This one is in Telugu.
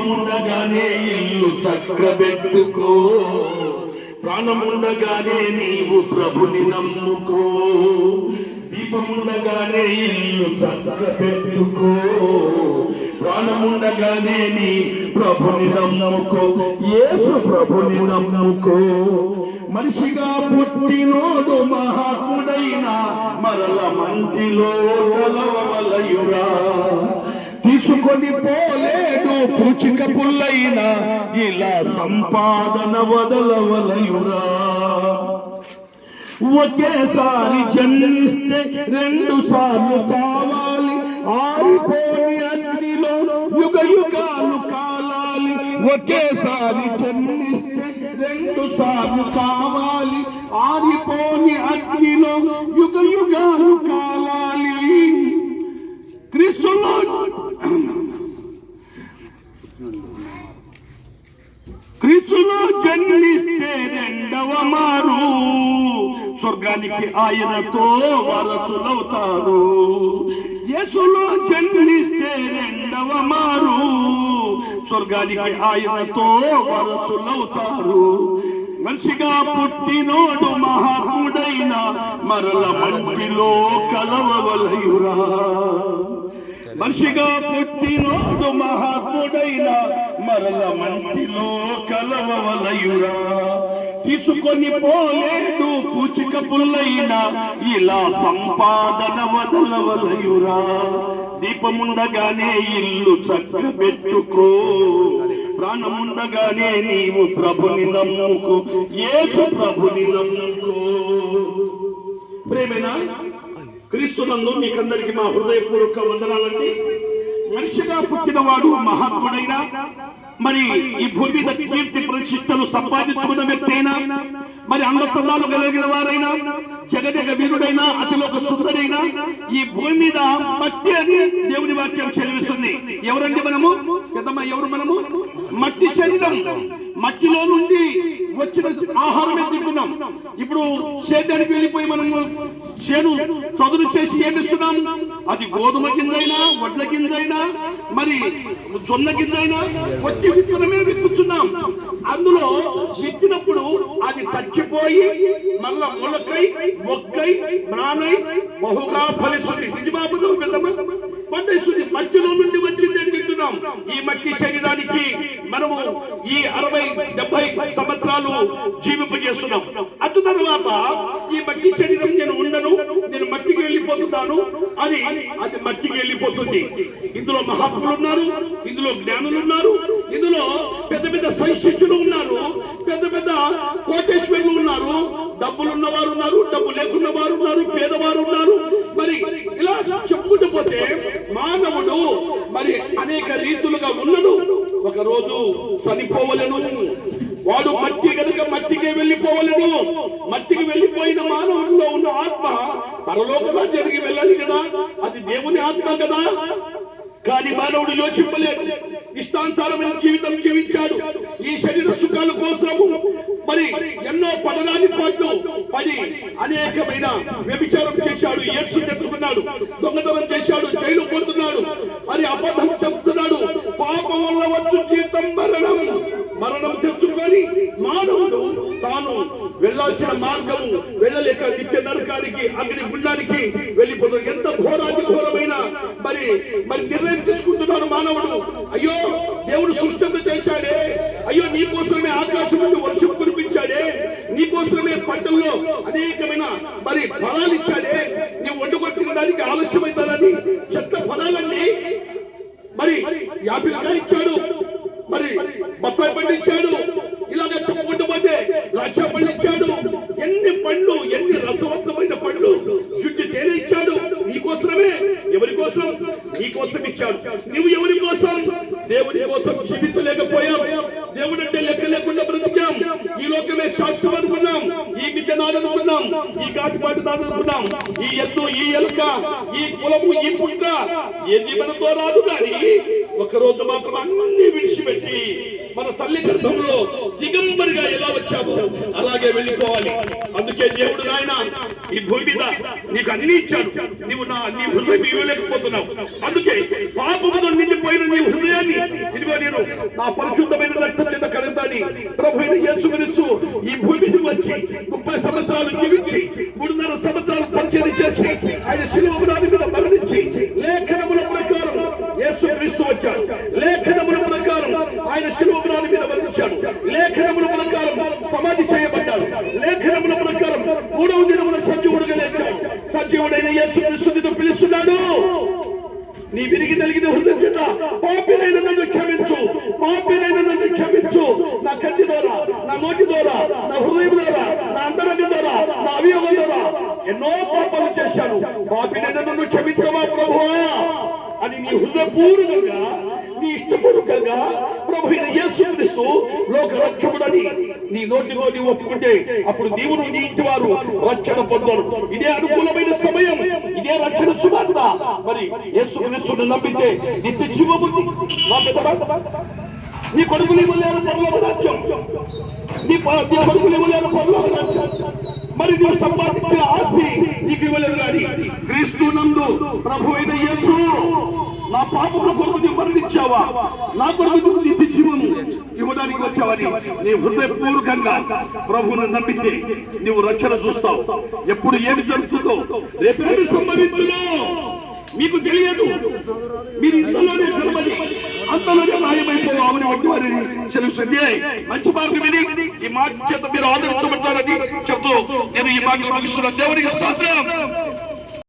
దీపముండగానే ఇల్లు చక్రబెట్టుకో. ప్రాణముండగానే నీవు ప్రభుని నమ్ముకో. దీపముండగానే ఇల్లు చక్కబెట్టుకో. ప్రాణముండగానే నీ ప్రభుని నమ్ముకో. యేసు ప్రభుని నమ్ముకో. మనిషిగా పుట్టినోడు మహాత్ముడైన మరల మంచిలో కలవలయురా తీసుకొని పోలే పూచిక పుల్లైన ఇలా సంపాదన వదలవలయురా. ఒకేసారి జన్మిస్తే రెండు సార్లు చావాలి. ఆరిపోని అగ్నిలో యుగ యుగాలు కాలాలి. ఒకేసారి జన్మిస్తే రెండు సార్లు కావాలి ఆరిపోని అగ్నిలో యుగ యుగాలు కాలాలి క్రీస్తులో కన్నిస్తే రెండవ మారు స్వర్గానికి ఆయనతో వారసులవుతారు. యేసులో జన్మిస్తే రెండవ మారు స్వర్గానికి ఆయనతో వారసులవుతారు. మనిషిగా పుట్టినోడు మహాత్ముడైన మరల మంటిలో కలవవలయురా. మనిషిగా పుట్టినోడు మహాత్ముడైన మరల మంటిలో కలవవలయురా. తీసుకొని పోలేడు పూచిక పుల్లైన ఇలా సంపాదన వదలవలయురా. దీపముండగానే ఇల్లు చక్కబెట్టుకో. ప్రాణముండగానే నీవు ప్రభుని నమ్ముకో. ఏసు ప్రభుని నమ్ముకో. ప్రేమేనా? క్రీస్తునందు మీకందరికి మా హృదయపూర్వక వందనాలండి. మనిషిగా పుట్టినవాడు మహాత్ముడైన మరి ఈ భూమి మీద కీర్తి ప్రతిష్టలు సంపాదించుకున్న వ్యక్తి అయినా మరి అందచందాలు కలిగిన వారైనా జగజగ వీరుడైనా అతిలోక సుందరైనా ఈ భూమి మీద మట్టి అని దేవుని వాక్యం చెల్లిస్తుంది ఎవరండి మనము? కదమ్మా ఎవరు మనము? మట్టి శరీరం. మట్టిలో నుండి వచ్చిన ఆహారమే తింటున్నాం? ఇప్పుడు సేద్యానికి వెళ్ళిపోయి మనము చేను చదును చేసి ఏమిస్తున్నాం అది గోధుమ గింజైనా వడ్ల గింజైనా మరి జొన్న గింజైనా వచ్చి విత్తనమే విత్తుతున్నాం అందులో విత్తినప్పుడు అది చచ్చిపోయి మళ్ళా మొలకై మొక్కై ప్రాణై బహుగా ఫలిస్తుంది. నిజమాబుదం పెద్దమ్మ. పండిస్తుంది మట్టిలో నుండి వచ్చిందే తింటున్నాం. ఈ మట్టి శరీరానికి మనము ఈ అరవై డెబ్బై సంవత్సరాలు జీవింపజేస్తున్నాం అటు తర్వాత ఈ మట్టి శరీరం నేను ఉండను నేను మట్టికి వెళ్ళిపోతున్నాను అని అది మట్టికి వెళ్ళిపోతుంది. ఇందులో మహాత్ములు ఉన్నారు ఇందులో జ్ఞానులు ఉన్నారు ఇందులో పెద్ద పెద్ద సైశిష్యులు ఉన్నారు. పెద్ద పెద్ద కోటేశ్వరులు ఉన్నారు. డబ్బులు ఉన్నవారు ఉన్నారు డబ్బు లేకున్న వారు ఉన్నారు పేదవారు ఉన్నారు. మరి ఇలా చెప్పుకుంటూ పోతే మానవుడు మరి అనేక రీతులుగా ఉన్నడు. ఒక రోజు చనిపోవలను. వాడు మట్టి కనుక మట్టికే వెళ్ళిపోవలను. మట్టికి వెళ్ళిపోయిన మానవుడిలో ఉన్న ఆత్మ పరలోక రాజ్యానికి వెళ్ళాలి కదా. అది దేవుని ఆత్మ కదా. కానీ మానవుడు యోచింపలేదు ఇష్టానుసారమైన జీవితం జీవించాడు. ఈ శరీర సుఖాల కోసము మరి ఎన్నో పడరాని పాటు పడి అనేకమైన వ్యభిచారం చేశాడు. ఏడ్సు తెచ్చుకున్నాడు. దొంగతనం చేశాడు. జైలు పోతున్నాడు మరి అబద్ధం చెప్తున్నాడు పాపం వల్ల వచ్చు జీతం మరణం. మరణం తెచ్చుకొని మానవుడు తాను వెళ్ళాల్సిన మార్గము వెళ్ళలేక నిత్య నరకానికి అగ్ని గుండానికి వెళ్ళిపోతాడు. ఎంత ఘోరాది ఘోరమైన మరి మరి నిర్ణయం తీసుకుంటున్నాడు మానవుడు. అయ్యో దేవుడు సృష్టి చేశాడే. అయ్యో నీ కోసమే ఆకాశం నుండి వర్షం కురిపించాడే. నీ కోసమే పంటల్లో అనేకమైన మరి ఫలాలు ఇచ్చాడే. నీ వండుకొట్టడానికి ఆలస్యమవుతుందని చెత్త ఫలాలన్నీ మరి యాపిల్కాయ ఇచ్చాడు మరి బత్తాయి పండు ఇచ్చాడు ఇలాగ చెప్పుకుంటూ పోతే లక్ష పళ్ళు ఇచ్చాడు. ఎన్ని పండ్లు ఎన్ని రసవంతమైన పండ్లు జుట్టు తేనె ఇచ్చాడు. నీ కోసమే ఎవరి కోసం? నీ కోసం ఇచ్చాడు నువ్వు ఎవరి ఈ ఈ కాటిపాటు నాదనుకున్నాం ఈ ఎత్తు ఈ ఎలుక ఈ కులము ఈ పుట్ట ఏది మనతో రాదు కానీ ఒక రోజు మాత్రం అన్ని విడిచిపెట్టి మన తల్లి గర్భంలో దిగంబరిగా ఎలా వచ్చావో అలాగే వెళ్ళిపోవాలి. అందుకే దేవుడు నాయన ఈ భూమి మీద నీకు అన్ని ఇచ్చాడు. నీవు నా నీ హృదయం ఇవ్వలేకపోతున్నావు. అందుకే పాపముతో నిండిపోయిన నీ హృదయాన్ని ఇదిగో నేను నా పరిశుద్ధమైన రక్తం మీద కలుగుతాని ప్రభు అయిన యేసుక్రీస్తు ఈ భూమి వచ్చి సంవత్సరాలు జీవించి మూడున్నర సంవత్సరాలు పరిచయం చేసి ఆయన శిలువరాని మీద మరణించి లేఖనముల ప్రకారం యేసు క్రీస్తు వచ్చాడు. లేఖనముల ప్రకారం ఆయన శిలువరాని మీద మరణించాడు. లేఖనముల ప్రకారం సమాధి చేయబడ్డాడు. లేఖనముల ప్రకారం మూడవ దినమున సజీవుడుగా లేచాడు. సజీవుడైన యేసు యేసుక్రీస్తునితో పిలుస్తున్నాడు. నీ విరిగి తలిగిన హృదయం చేత పాపినైన నన్ను క్షమించు. పాపినైన నన్ను నా కంటి ద్వారా నా నోటి ద్వారా నా హృదయం ద్వారా నా అంతరంగం ద్వారా నా అవియోగం ద్వారా ఎన్నో పాపాలు చేశాను. పాపినైన నన్ను క్షమించమా ప్రభువా? అని నీ హృదయపూర్వకంగా నీ ఇష్టపూర్వకంగా ప్రభు అయిన యేసుక్రీస్తు లోక రక్షకుడని నీ నోటిలో నీవు ఒప్పుకుంటే అప్పుడు నీవును నీ ఇంటి వారు రక్షణ పొందరు. ఇదే అనుకూలమైన సమయం ఇదే రక్షణ సువార్త. మరి యేసుక్రీస్తుని నమ్మితే నిత్య జీవముంది మా పెద్ద నీ కొడుకులు ఇవ్వలేరు పరలోక రాజ్యం నీ కొడుకులు ఇవ్వలేరు పరలోక రాజ్యం మరి నువ్వు సంపాదించిన ఆస్తి నీకు ఇవ్వలేదు కానీ క్రీస్తు నందు ప్రభు అయిన యేసు నా పాపముల కొరకు నువ్వు మరణించావా? నా కొరకు నువ్వు నిత్య జీవము ఇవ్వడానికి వచ్చావని నీ హృదయపూర్వకంగా ప్రభువును నమ్మితే నీవు రక్షణ చూస్తావు. ఎప్పుడు ఏమి జరుగుతుందో రేపేమి సంభవించునో మీకు తెలియదు. మీరు ఇంతలోనే స్వామిని వంటి వారిని సెలవుస్తుంది మంచి మార్గం ఇది ఈ మాట చేత మీరు ఆదరించబడతారని చెప్తూ నేను ఈ మాటలు ముగిస్తున్నాను దేవునికి స్తోత్రం.